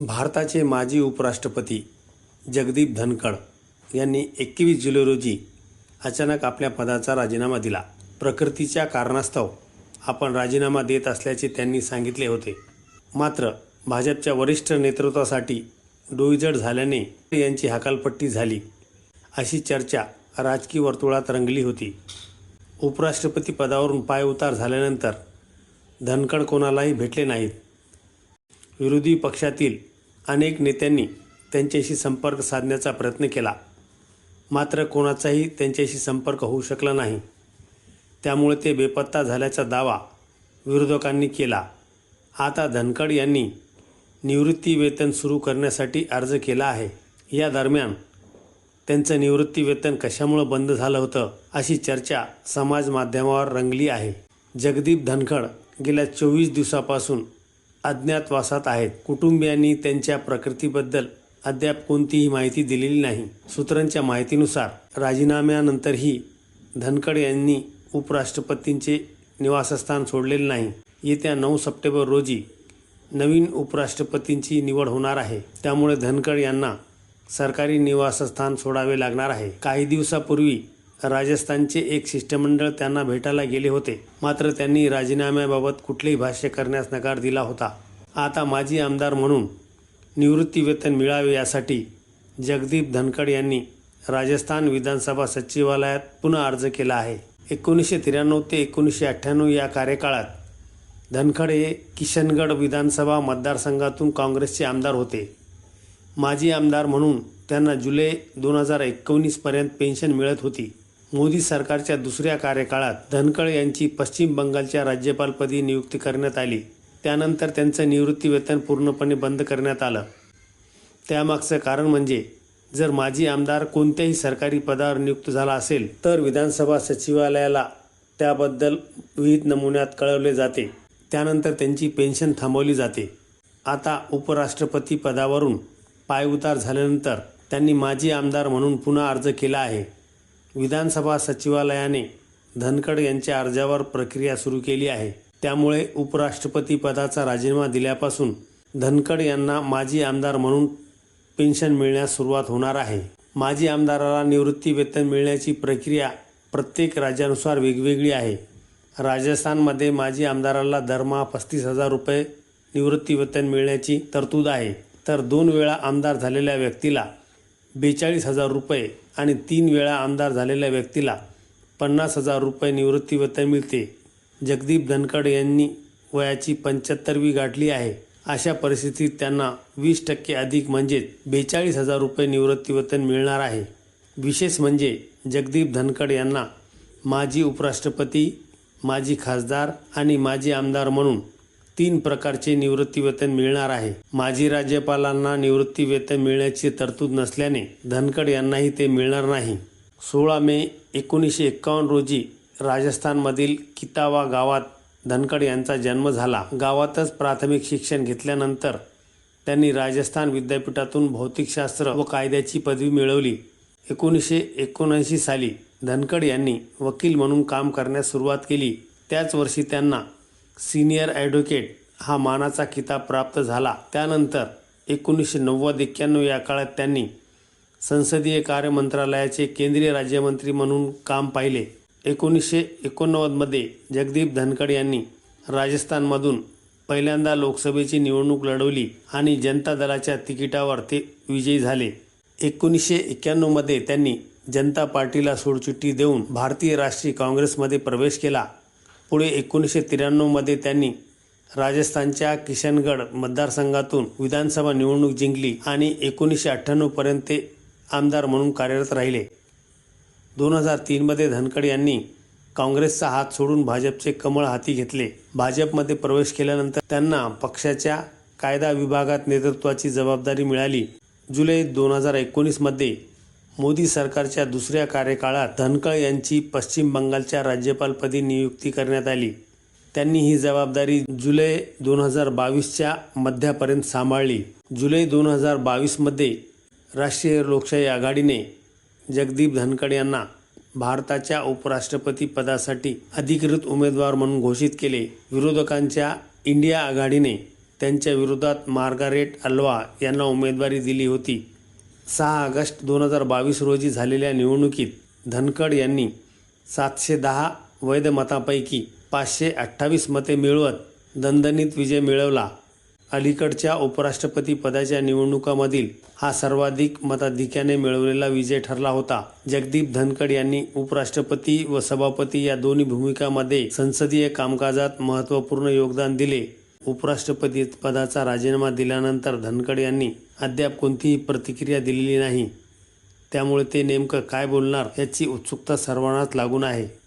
भारताचे माजी उपराष्ट्रपती जगदीप धनखड यांनी एकवीस जुलै रोजी अचानक आपल्या पदाचा राजीनामा दिला. प्रकृतीच्या कारणास्तव आपण राजीनामा देत असल्याचे त्यांनी सांगितले होते. मात्र भाजपच्या वरिष्ठ नेतृत्वासाठी डोईजड झाल्याने यांची हकालपट्टी झाली. अशी चर्चा राजकीय वर्तुळात रंगली होती. उपराष्ट्रपती पदावरून पायउतार झाल्यानंतर धनखड कोणालाही भेटले नाहीत. विरोधी पक्षातील अनेक नेत्यांनी त्यांच्याशी संपर्क साधण्याचा प्रयत्न केला. मात्र कोणाचाही त्यांच्याशी संपर्क होऊ शकला नाही. त्यामुळे ते बेपत्ता झाल्याचा दावा विरोधकांनी केला. आता धनखड यांनी निवृत्ती वेतन सुरू करण्यासाठी अर्ज केला आहे. या दरम्यान त्यांचं निवृत्ती वेतन कशामुळं बंद झालं होतं अशी चर्चा समाज माध्यमावर रंगली आहे. जगदीप धनखड गेल्या चोवीस दिवसापासून अज्ञातवासात आहेत. कुटुंबियांनी त्यांच्या प्रकृतीबद्दल अद्याप कोणतीही माहिती दिलेली नाही. सूत्रांच्या माहितीनुसार राजीनाम्यानंतरही धनखड यांनी उपराष्ट्रपतींचे निवासस्थान सोडलेले नाही. येत्या नऊ सप्टेंबर रोजी नवीन उपराष्ट्रपतींची निवड होणार आहे. त्यामुळे धनखड यांना सरकारी निवासस्थान सोडावे लागणार आहे. काही दिवसापूर्वी राजस्थानचे एक शिष्टमंडळ त्यांना भेटायला गेले होते. मात्र त्यांनी राजीनाम्याबाबत कुठलेही भाष्य करण्यास नकार दिला होता. आता माजी आमदार म्हणून निवृत्तीवेतन मिळावे यासाठी जगदीप धनखड यांनी राजस्थान विधानसभा सचिवालयात पुन्हा अर्ज केला आहे. एकोणीसशे त्र्याण्णव ते एकोणीसशे अठ्ठ्याण्णव या कार्यकाळात धनखड हे किशनगड विधानसभा मतदारसंघातून काँग्रेसचे आमदार होते. माजी आमदार म्हणून त्यांना जुलै दोन हजार एकोणीसपर्यंत पेन्शन मिळत होती. मोदी सरकारच्या दुसऱ्या कार्यकाळात धनखड यांची पश्चिम बंगालच्या राज्यपालपदी नियुक्ती करण्यात आली. त्यानंतर त्यांचं निवृत्ती वेतन पूर्णपणे बंद करण्यात आलं. त्यामागचं कारण म्हणजे जर माजी आमदार कोणत्याही सरकारी पदावर नियुक्त झाला असेल तर विधानसभा सचिवालयाला त्याबद्दल विहित नमुन्यात कळवले जाते. त्यानंतर त्यांची पेन्शन थांबवली जाते. आता उपराष्ट्रपती पदावरून पायउतार झाल्यानंतर त्यांनी माजी आमदार म्हणून पुन्हा अर्ज केला आहे. विधानसभा सचिवालयाने धनखड यांच्या अर्जावर प्रक्रिया सुरू केली आहे. त्यामुळे उपराष्ट्रपती पदाचा राजीनामा दिल्यापासून धनखड यांना माजी आमदार म्हणून पेन्शन मिळण्यास सुरुवात होणार आहे. माजी आमदाराला निवृत्ती वेतन मिळण्याची प्रक्रिया प्रत्येक राज्यानुसार वेगवेगळी आहे. राजस्थानमध्ये माजी आमदाराला दरमहा पस्तीस हजार रुपये निवृत्ती वेतन मिळण्याची तरतूद आहे. तर दोन वेळा आमदार झालेल्या व्यक्तीला बेचाळीस हजार रुपये आणि तीन वेळा आमदार झालेल्या व्यक्तीला पन्नास हजार रुपये निवृत्तीवेतन मिळते. जगदीप धनखड यांनी वयाची पंच्याहत्तरवी गाठली आहे. अशा परिस्थितीत त्यांना वीस टक्के अधिक म्हणजेच बेचाळीस हजार रुपये निवृत्तीवेतन मिळणार आहे. विशेष म्हणजे जगदीप धनखड यांना माजी उपराष्ट्रपती माजी खासदार आणि माजी आमदार म्हणून तीन प्रकारचे निवृत्ती वेतन मिळणार आहे. माजी राज्यपालांना निवृत्ती वेतन मिळण्याची तरतूद नसल्याने धनखड यांनाही ते मिळणार नाही. सोळा मे एकोणीसशे एक्कावन्न रोजी राजस्थानमधील कितावा गावात धनखड यांचा जन्म झाला. गावातच प्राथमिक शिक्षण घेतल्यानंतर त्यांनी राजस्थान विद्यापीठातून भौतिकशास्त्र व कायद्याची पदवी मिळवली. एकोणीसशे एकोणऐंशी साली धनखड यांनी वकील म्हणून काम करण्यास सुरुवात केली. त्याच वर्षी त्यांना सिनियर ॲडव्होकेट हा मानाचा किताब प्राप्त झाला. त्यानंतर एकोणीसशे नव्वद एक्क्याण्णव या काळात त्यांनी संसदीय कार्य मंत्रालयाचे केंद्रीय राज्यमंत्री म्हणून काम पाहिले. एकोणीसशे एकोणनव्वदमध्ये जगदीप धनखड यांनी राजस्थानमधून पहिल्यांदा लोकसभेची निवडणूक लढवली आणि जनता दलाच्या तिकिटावर ते विजयी झाले. एकोणीसशे एक्क्याण्णवमध्ये त्यांनी जनता पार्टीला सोडचिठ्ठी देऊन भारतीय राष्ट्रीय काँग्रेसमध्ये प्रवेश केला. पुढे एकोणीसशे त्र्याण्णवमध्ये त्यांनी राजस्थानच्या किशनगड मतदारसंघातून विधानसभा निवडणूक जिंकली आणि एकोणीसशे अठ्ठ्याण्णवपर्यंत ते आमदार म्हणून कार्यरत राहिले. दोन हजार तीनमध्ये धनखड यांनी काँग्रेसचा हात सोडून भाजपचे कमळ हाती घेतले. भाजपमध्ये प्रवेश केल्यानंतर त्यांना पक्षाच्या कायदा विभागात नेतृत्वाची जबाबदारी मिळाली. जुलै दोन हजार एकोणीसमध्ये मोदी सरकारच्या दुसऱ्या कार्यकाळात धनकळ यांची पश्चिम बंगालच्या राज्यपालपदी नियुक्ती करण्यात आली. त्यांनी ही जबाबदारी जुलै दोन हजार बावीसच्या मध्यापर्यंत सांभाळली. जुलै दोन हजार बावीसमध्ये राष्ट्रीय लोकशाही आघाडीने जगदीप धनखड यांना भारताच्या उपराष्ट्रपती पदासाठी अधिकृत उमेदवार म्हणून घोषित केले. विरोधकांच्या इंडिया आघाडीने त्यांच्या विरोधात मार्गारेट अल्वा यांना उमेदवारी दिली होती. सहा ऑगस्ट दोन हजार बावीस रोजी झालेल्या निवडणुकीत धनखड यांनी सातशे दहा वैध मतापैकी पाचशे अठ्ठावीस मते मिळवत दणदणीत विजय मिळवला. अलीकडच्या उपराष्ट्रपती पदाच्या निवडणुकामधील हा सर्वाधिक मताधिक्याने मिळवलेला विजय ठरला होता. जगदीप धनखड यांनी उपराष्ट्रपती व सभापती या दोन्ही भूमिकांमध्ये संसदीय कामकाजात महत्त्वपूर्ण योगदान दिले. उपराष्ट्रपती पदाचा राजीनामा दिल्यानंतर धनखड यांनी अद्याप कोणतीही प्रतिक्रिया दिलेली नाही. त्यामुळे ते नेमकं काय बोलणार याची उत्सुकता सर्वांनाच लागून आहे.